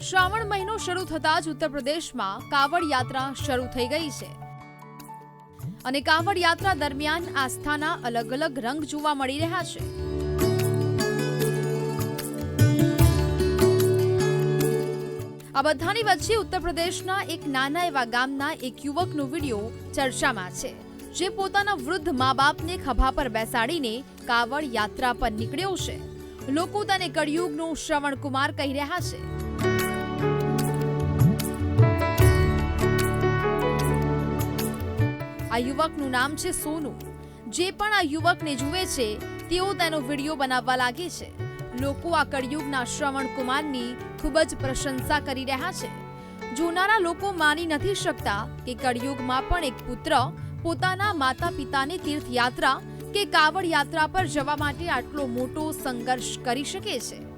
શ્રાવણ મહિનો શરૂ થતાં જ ઉત્તર પ્રદેશમાં કાવડ યાત્રા શરૂ થઈ ગઈ છે. અને કાવડ યાત્રા દરમિયાન આસ્થાના અલગ અલગ રંગ જોવા મળી રહ્યા છે. આ બધાની વચ્ચે ઉત્તર પ્રદેશના એક નાના એવા ગામના એક યુવકનો વીડિયો ચર્ચામાં છે, જે પોતાના વૃદ્ધ મા બાપને ખભા પર બેસાડીને કાવડ યાત્રા પર નીકળ્યો છે. લોકો તેને કળિયુગનું શ્રવણ કુમાર કહી રહ્યા છે. આ યુવકનું નામ છે સોનુ. જે પણ આ યુવકને જુએ છે, તેઓ તેનો વીડિયો બનાવવા લાગે છે. લોકો આ કળિયુગના શ્રવણ કુમારની ખૂબ જ પ્રશંસા કરી રહ્યા છે. જોનારા લોકો માની નથી શકતા કે કળિયુગમાં પણ એક પુત્ર પોતાના માતા પિતાની તીર્થયાત્રા કે કાવડ યાત્રા પર જવા માટે આટલો મોટો સંઘર્ષ કરી શકે છે.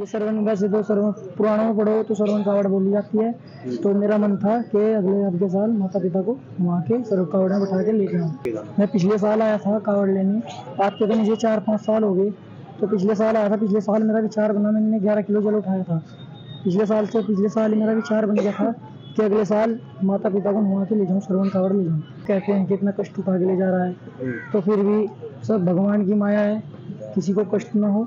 ये सरवन वैसे तो सरवन पुराणों में पढ़ो तो सरवन कावड़ बोली जाती है। तो मेरा मन था कि अगले अगले साल माता पिता को वहाँ के सरव कावड़ में बैठा के लेके आऊँ। मैं पिछले साल आया था कावड़ लेने। आज के तो मुझे चार पाँच साल हो गए। तो पिछले साल आया था, पिछले साल मेरा विचार बना, मैंने ग्यारह किलो जल उठाया था। पिछले साल से, पिछले साल मेरा विचार बन गया था कि अगले साल माता पिता को नुआ के ले जाऊँ, सरवन कावड़ ले जाऊँ। कहते हैं कि इतना कष्ट उठा के ले जा रहा है। तो फिर भी सब भगवान की माया है। किसी को कष्ट ना हो।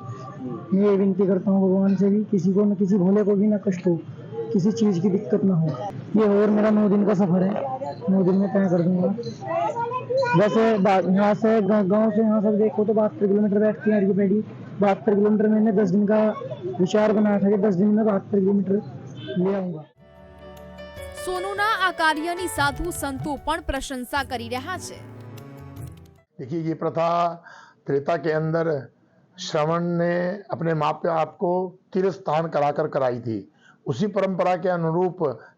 मैं ये विनती करता हूँ भगवान से भी किसी को न किसी भोले को भी ना कष्ट हो किसी चीज़ की दिक्कत ना हो ये और मेरा नौ दिन का सफ़र है नौ दिन में तय कर दूंगा वैसे बा- यहाँ से गाँव गाँव से यहाँ से देखो तो बहत्तर किलोमीटर बैठती है हरी पेड़ी बहत्तर किलोमीटर मैंने दस दिन का विचार बनाया था कि दस दिन में बहत्तर किलोमीटर ले आऊँगा સોનુના આ કાર્યની સાધુ સંતો પણ પ્રશંસા કરી રહ્યા છે देखिए ये प्रथा त्रेता के अंदर श्रवण ने अपने माँ बाप को तीर्थ स्थान कराकर कराई थी। उसी परंपरा के अनुरूप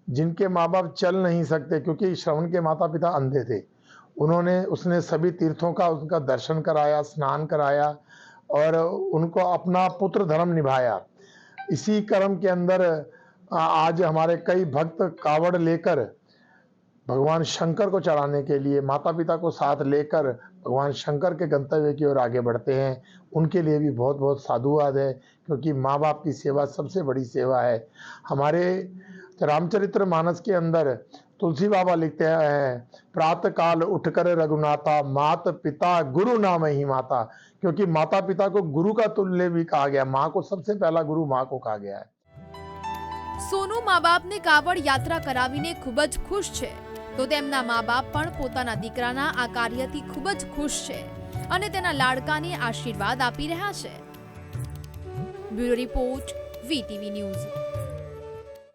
जिनके माँ बाप चल नहीं सकते, क्योंकि श्रवण के माता पिता अंधे थे, उन्होंने, उसने सभी तीर्थों का उनका दर्शन कराया, स्नान कराया और उनको अपना पुत्र धर्म निभाया। इसी कर्म के अंदर आज हमारे कई भक्त कावड़ लेकर भगवान शंकर को चढ़ाने के लिए माता पिता को साथ लेकर भगवान शंकर के गंतव्य की ओर आगे बढ़ते हैं। उनके लिए भी बहुत बहुत साधुवाद है, क्योंकि माँ बाप की सेवा सबसे बड़ी सेवा है। हमारे रामचरित्र मानस के अंदर तुलसी बाबा लिखते हैं प्रातः काल उठकर रघुनाथा मात पिता गुरु नाम ही माता। क्योंकि माता पिता को गुरु का तुल्य भी कहा गया, माँ को सबसे पहला गुरु माँ को कहा गया है। સોનુ મા બાપને કાવડ યાત્રા કરાવીને ખૂબ જ ખુશ છે. તો તેમના મા બાપ પણ પોતાના દીકરાના આ કાર્યથી ખૂબ જ ખુશ છે અને તેના લાડકાને આશીર્વાદ આપી રહ્યા છે. Bureau report, VTV news.